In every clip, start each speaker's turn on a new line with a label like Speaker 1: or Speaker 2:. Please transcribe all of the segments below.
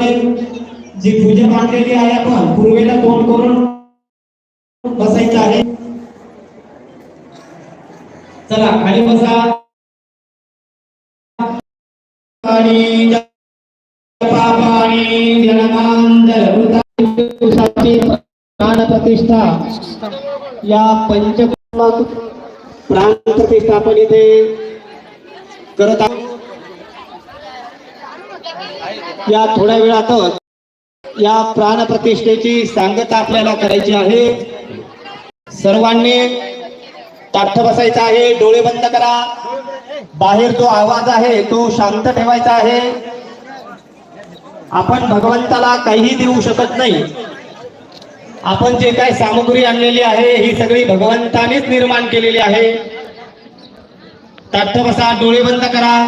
Speaker 1: जी पूजा मांडलेली आहे आपण पूर्वेला तोंड करून बसायचं आहे. चला खाली बसा. आणि पापाणी जनमांतर या पंचकर्मातून प्राणप्रतिष्ठा. प्रतिष्ठापन इथे करत आहोत. या थोड्या वेळातच या प्राणप्रतिष्ठेची सांगता आपल्याला करायची आहे. सर्वांनी ताठ बसायचं आहे डोळे बंद करा. बाहेर जो आवाज आहे तो शांत ठेवायचा आहे. आपण भगवंताला काहीही देऊ शकत नाही. आपण जे काही सामग्री आणलेली आहे ही सगळी भगवंतानेच निर्माण केलेली आहे. ताठ बसा डोळे बंद करा.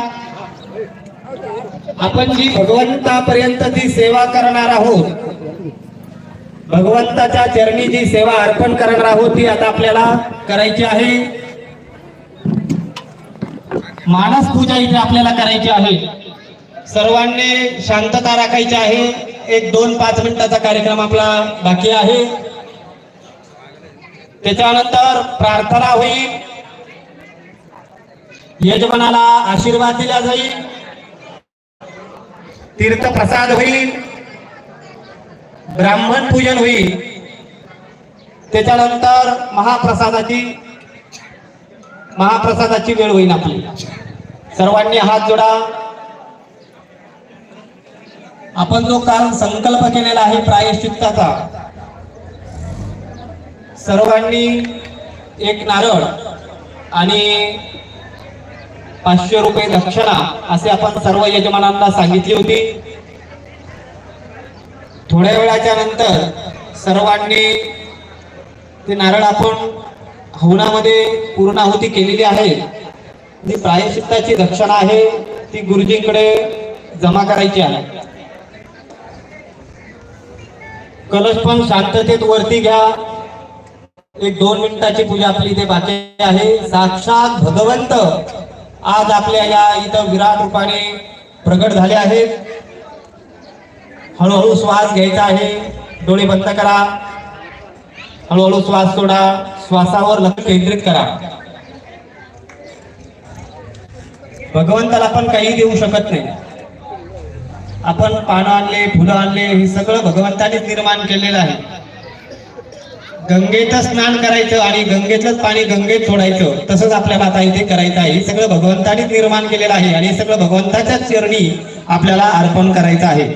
Speaker 1: आपण जी भगवंतापर्यंत जी सेवा करणार आहोत भगवंताच्या चरणी जी सेवा अर्पण करणार आहोत ती आता आपल्याला करायची आहे. मानस पूजा इथे आपल्याला करायची आहे. सर्वांनी शांतता राखायची आहे. एक दोन पाच मिनिटाचा कार्यक्रम आपला बाकी आहे. त्याच्यानंतर प्रार्थना होईल. यजमानाला आशीर्वाद दिला जाईल. तीर्थप्रसाद होईल. ब्राह्मण पूजन होईल. त्याच्यानंतर महाप्रसादाची महाप्रसादाची वेळ होईल आपली. सर्वांनी हात जोडा. आपण जो काल संकल्प केलेला आहे प्रायश्चित्ताचा सर्वांनी एक नारळ आणि पाचशे रुपये दक्षिणा असे आपण सर्व यजमानांना सांगितली होती. थोड्या वेळाच्या नंतर सर्वांनी ते नारळ आपण हवनामध्ये पूर्णाहुती केलेली आहे. जी प्रायश्चित्ताची दक्षिणा आहे ती गुरुजींकडे जमा करायची आहे. कलश पण शांततेत वरती घ्या. एक दोन मिनिटाची पूजा आपली ते बाकी आहे. साक्षात भगवंत आज आपल्या या इथं विराट रूपाने प्रगट झाले आहेत. हळूहळू श्वास घ्यायचा आहे. डोळे बंद करा. हळूहळू श्वास सोडा. श्वासावर लक्ष केंद्रित करा. भगवंताला आपण काही देऊ शकत नाही. आपण पानं आणले फुलं आणले हे सगळं भगवंतानेच निर्माण केलेलं आहे. गंगेचं स्नान करायचं आणि गंगेतलंच पाणी गंगेत सोडायचं तसंच आपल्याला आता इथे करायचं आहे. हे सगळं भगवंतानेच निर्माण केलेलं आहे आणि हे सगळं भगवंताच्याच चरणी आपल्याला अर्पण करायचं आहे.